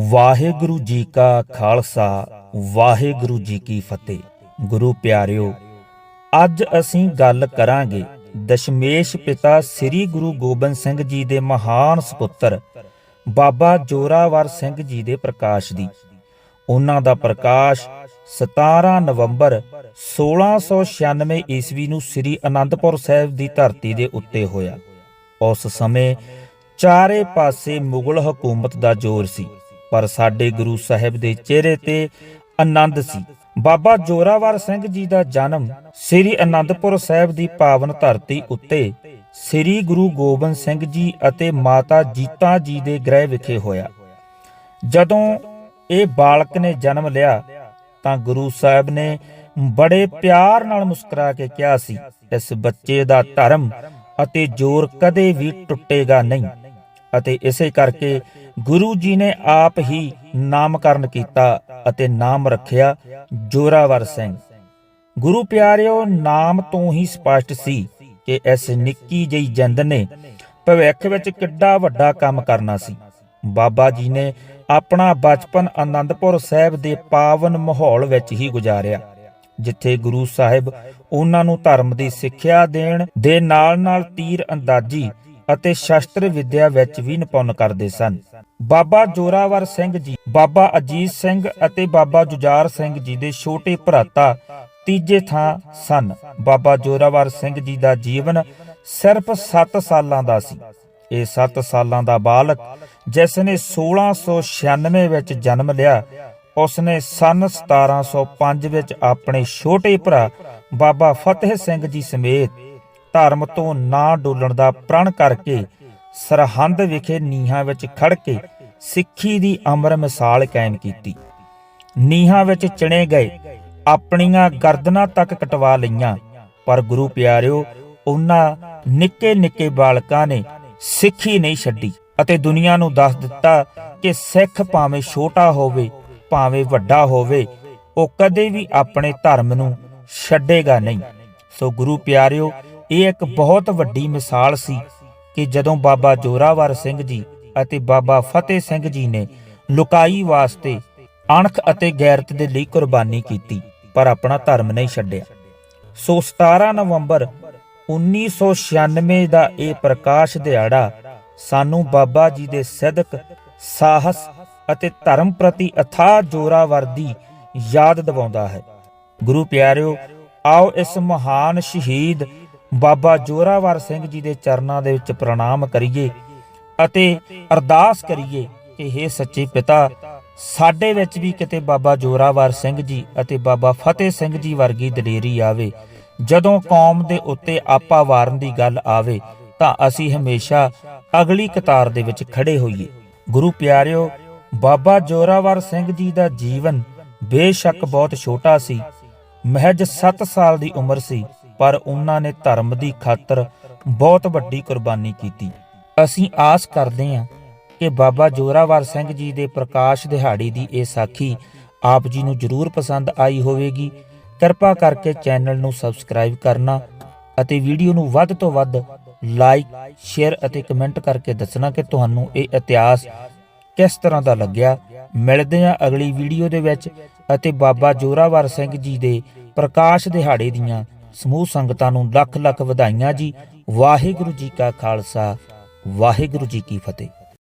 ਵਾਹਿਗੁਰੂ ਜੀ ਕਾ ਖਾਲਸਾ, ਵਾਹਿਗੁਰੂ ਜੀ ਕੀ ਫਤਿਹ। ਗੁਰੂ ਪਿਆਰਿਓ, ਅੱਜ ਅਸੀਂ ਗੱਲ ਕਰਾਂਗੇ ਦਸ਼ਮੇਸ਼ ਪਿਤਾ ਸ੍ਰੀ ਗੁਰੂ ਗੋਬਿੰਦ ਸਿੰਘ ਜੀ ਦੇ ਮਹਾਨ ਸੁਪੁੱਤਰ ਬਾਬਾ ਜੋਰਾਵਰ ਸਿੰਘ ਜੀ ਦੇ ਪ੍ਰਕਾਸ਼ ਦੀ। ਉਹਨਾਂ ਦਾ ਪ੍ਰਕਾਸ਼ 17 ਨਵੰਬਰ 1696 ਈਸਵੀ ਨੂੰ ਸ੍ਰੀ ਅਨੰਦਪੁਰ ਸਾਹਿਬ ਦੀ ਧਰਤੀ ਦੇ ਉੱਤੇ ਹੋਇਆ। ਉਸ ਸਮੇਂ ਚਾਰੇ ਪਾਸੇ ਮੁਗਲ ਹਕੂਮਤ ਦਾ ਜ਼ੋਰ ਸੀ। ਪਰ ਸਾਡੇ ਗੁਰੂ ਸਾਹਿਬ ਦੇ ਚਿਹਰੇ ਤੇ ਆਨੰਦ ਸੀ। ਬਾਬਾ ਜੋਰਾਵਰ ਸਿੰਘ ਜੀ ਦਾ ਜਨਮ ਸ੍ਰੀ ਅਨੰਦਪੁਰ ਸਾਹਿਬ ਦੀ ਪਾਵਨ ਧਰਤੀ ਉੱਤੇ ਸ੍ਰੀ ਗੁਰੂ ਗੋਬਿੰਦ ਸਿੰਘ ਜੀ ਅਤੇ ਮਾਤਾ ਜੀਤਾ ਜੀ ਦੇ ਗ੍ਰਹਿ ਵਿਖੇ ਹੋਇਆ। ਜਦੋਂ ਇਹ ਬਾਲਕ ਨੇ ਜਨਮ ਲਿਆ, ਤਾਂ ਗੁਰੂ ਸਾਹਿਬ ਨੇ ਬੜੇ ਪਿਆਰ ਨਾਲ ਮੁਸਕਰਾ ਕੇ ਕਿਹਾ ਸੀ, ਇਸ ਬੱਚੇ ਦਾ ਧਰਮ ਅਤੇ ਜੋਰ ਕਦੇ ਵੀ ਟੁੱਟੇਗਾ ਨਹੀਂ। ਅਤੇ ਇਸੇ ਕਰਕੇ ਗੁਰੂ ਜੀ ਨੇ ਆਪ ਹੀ ਨਾਮਕਰਨ ਕੀਤਾ ਅਤੇ ਨਾਮ ਰੱਖਿਆ ਜੋਰਾਵਰ ਸਿੰਘ। ਗੁਰੂ ਪਿਆਰਿਓ, ਨਾਮ ਤੋਂ ਹੀ ਸਪਸ਼ਟ ਸੀ ਕਿ ਇਸ ਨਿੱਕੀ ਜਿਹੀ ਜਿੰਦ ਨੇ ਭਵਿੱਖ ਵਿੱਚ ਕਿੱਡਾ ਵੱਡਾ ਕੰਮ ਕਰਨਾ ਸੀ। ਬਾਬਾ ਜੀ ਨੇ ਆਪਣਾ ਬਚਪਨ ਆਨੰਦਪੁਰ ਸਾਹਿਬ ਦੇ ਪਾਵਨ ਮਾਹੌਲ ਵਿੱਚ ਹੀ ਗੁਜ਼ਾਰਿਆ, ਜਿੱਥੇ ਗੁਰੂ ਸਾਹਿਬ ਉਹਨਾਂ ਨੂੰ ਧਰਮ ਦੀ ਸਿੱਖਿਆ ਦੇਣ ਦੇ ਨਾਲ-ਨਾਲ ਤੀਰ ਅੰਦਾਜ਼ੀ ਅਤੇ ਸ਼ਸਤਰ ਵਿੱਦਿਆ ਵਿੱਚ ਵੀ ਨਿਪੁੰਨ ਕਰਦੇ ਸਨ। ਬਾਬਾ ਜੋਰਾਵਰ ਸਿੰਘ ਜੀ, ਬਾਬਾ ਅਜੀਤ ਸਿੰਘ ਅਤੇ ਬਾਬਾ ਜੁਝਾਰ ਸਿੰਘ ਜੀ ਦੇ ਛੋਟੇ ਭਰਾਤਾ ਤੀਜੇ ਥਾਂ ਸਨ। ਬਾਬਾ ਜੋਰਾਵਰ ਸਿੰਘ ਜੀ ਦਾ ਜੀਵਨ ਸਿਰਫ 7 ਸਾਲਾਂ ਦਾ ਸੀ। ਇਹ 7 ਸਾਲਾਂ ਦਾ ਬਾਲਕ ਜਿਸ ਨੇ 1696 ਵਿੱਚ ਜਨਮ ਲਿਆ, ਉਸਨੇ ਸਨ 1705 ਵਿੱਚ ਆਪਣੇ ਛੋਟੇ ਭਰਾ ਬਾਬਾ ਫਤਿਹ ਸਿੰਘ ਜੀ ਸਮੇਤ ਧਰਮ ਤੋਂ ਨਾ ਡੋਲਣ ਦਾ ਪ੍ਰਣ ਕਰਕੇ ਸਰਹੰਦ ਵਿਖੇ ਨੀਹਾਂ ਵਿੱਚ ਖੜ ਕੇ ਸਿੱਖੀ ਦੀ ਅਮਰ ਮਿਸਾਲ ਕਾਇਮ ਕੀਤੀ। ਨੀਹਾਂ ਵਿੱਚ ਚਿਣੇ ਗਏ, ਆਪਣੀਆਂ ਗਰਦਨਾਂ ਤੱਕ ਕਟਵਾ ਲਈਆਂ। ਪਰ ਗੁਰੂ ਪਿਆਰਿਓ, ਉਹਨਾਂ ਨਿੱਕੇ ਨਿੱਕੇ ਬਾਲਕਾਂ ਨੇ ਸਿੱਖੀ ਨਹੀਂ ਛੱਡੀ ਅਤੇ ਦੁਨੀਆ ਨੂੰ ਦੱਸ ਦਿੱਤਾ ਕਿ ਸਿੱਖ ਭਾਵੇਂ ਛੋਟਾ ਹੋਵੇ, ਭਾਵੇਂ ਵੱਡਾ ਹੋਵੇ, ਉਹ ਕਦੇ ਵੀ ਆਪਣੇ ਧਰਮ ਨੂੰ ਛੱਡੇਗਾ ਨਹੀਂ। ਸੋ ਗੁਰੂ ਪਿਆਰਿਓ ਇਹ ਇੱਕ ਬਹੁਤ ਵੱਡੀ ਮਿਸਾਲ ਸੀ ਕਿ ਜਦੋਂ ਬਾਬਾ ਜੋਰਾਵਰ ਸਿੰਘ ਜੀ ਅਤੇ ਬਾਬਾ ਫਤਿਹ ਸਿੰਘ ਜੀ ਨੇ ਲੁਕਾਈ ਵਾਸਤੇ ਅਣਖ ਅਤੇ ਗੈਰਤ ਦੇ ਲਈ ਕੁਰਬਾਨੀ ਕੀਤੀ, ਪਰ ਆਪਣਾ ਧਰਮ ਨਹੀਂ ਛੱਡਿਆ। ਸੋ 17 ਨਵੰਬਰ 1996 ਦਾ ਇਹ ਪ੍ਰਕਾਸ਼ ਦਿਹਾੜਾ ਸਾਨੂੰ ਬਾਬਾ ਜੀ ਦੇ ਸਦਕ, ਸਾਹਸ ਅਤੇ ਧਰਮ ਪ੍ਰਤੀ ਅਥਾਹ ਜੋਰਾਵਰ ਦੀ ਯਾਦ ਦਿਵਾਉਂਦਾ ਹੈ। ਗੁਰੂ ਪਿਆਰਿਓ, ਆਓ ਇਸ ਮਹਾਨ ਸ਼ਹੀਦ ਬਾਬਾ ਜੋਰਾਵਰ ਸਿੰਘ ਜੀ ਦੇ ਚਰਨਾਂ ਦੇ ਵਿੱਚ ਪ੍ਰਣਾਮ ਕਰੀਏ ਅਤੇ ਅਰਦਾਸ ਕਰੀਏ ਕਿ हे ਸੱਚੇ ਪਿਤਾ, ਸਾਡੇ ਵਿੱਚ ਵੀ ਕਿਤੇ ਬਾਬਾ ਜੋਰਾਵਰ ਸਿੰਘ ਜੀ ਅਤੇ ਬਾਬਾ ਫਤਿਹ ਸਿੰਘ ਜੀ ਵਰਗੀ ਦਲੇਰੀ ਆਵੇ। ਜਦੋਂ ਕੌਮ ਦੇ ਉੱਤੇ ਆਪਾ ਵਾਰਨ ਦੀ ਗੱਲ ਆਵੇ, ਤਾਂ ਅਸੀਂ ਹਮੇਸ਼ਾ ਅਗਲੀ ਕਤਾਰ ਦੇ ਵਿੱਚ ਖੜੇ ਹੋਈਏ। ਗੁਰੂ ਪਿਆਰਿਓ, ਬਾਬਾ ਜੋਰਾਵਰ ਸਿੰਘ ਜੀ ਦਾ ਜੀਵਨ ਬੇਸ਼ੱਕ ਬਹੁਤ ਛੋਟਾ ਸੀ। ਮਹਿਜ 7 ਸਾਲ ਦੀ ਉਮਰ ਸੀ। ਪਰ ਉਹਨਾਂ ਨੇ ਧਰਮ ਦੀ ਖਾਤਰ ਬਹੁਤ ਵੱਡੀ ਕੁਰਬਾਨੀ ਕੀਤੀ। ਅਸੀਂ ਆਸ ਕਰਦੇ ਹਾਂ ਕਿ ਬਾਬਾ ਜੋਰਾਵਰ ਸਿੰਘ ਜੀ ਦੇ ਪ੍ਰਕਾਸ਼ ਦਿਹਾੜੀ ਦੀ ਇਹ ਸਾਖੀ ਆਪ ਜੀ ਨੂੰ ਜ਼ਰੂਰ ਪਸੰਦ ਆਈ ਹੋਵੇਗੀ। ਕਿਰਪਾ ਕਰਕੇ ਚੈਨਲ ਨੂੰ ਸਬਸਕ੍ਰਾਈਬ ਕਰਨਾ ਅਤੇ ਵੀਡੀਓ ਨੂੰ ਵੱਧ ਤੋਂ ਵੱਧ ਲਾਈਕ, ਸ਼ੇਅਰ ਅਤੇ ਕਮੈਂਟ ਕਰਕੇ ਦੱਸਣਾ ਕਿ ਤੁਹਾਨੂੰ ਇਹ ਇਤਿਹਾਸ ਕਿਸ ਤਰ੍ਹਾਂ ਦਾ ਲੱਗਿਆ। ਮਿਲਦੇ ਹਾਂ ਅਗਲੀ ਵੀਡੀਓ ਦੇ ਵਿੱਚ ਅਤੇ ਬਾਬਾ ਜੋਰਾਵਰ ਸਿੰਘ ਜੀ ਦੇ ਪ੍ਰਕਾਸ਼ ਦਿਹਾੜੇ ਦੀਆਂ ਸਮੂਹ ਸੰਗਤਾਂ ਨੂੰ ਲੱਖ ਲੱਖ ਵਧਾਈਆਂ ਜੀ। ਵਾਹਿਗੁਰੂ ਜੀ ਕਾ ਖਾਲਸਾ, ਵਾਹਿਗੁਰੂ ਜੀ ਕੀ ਫਤਿਹ।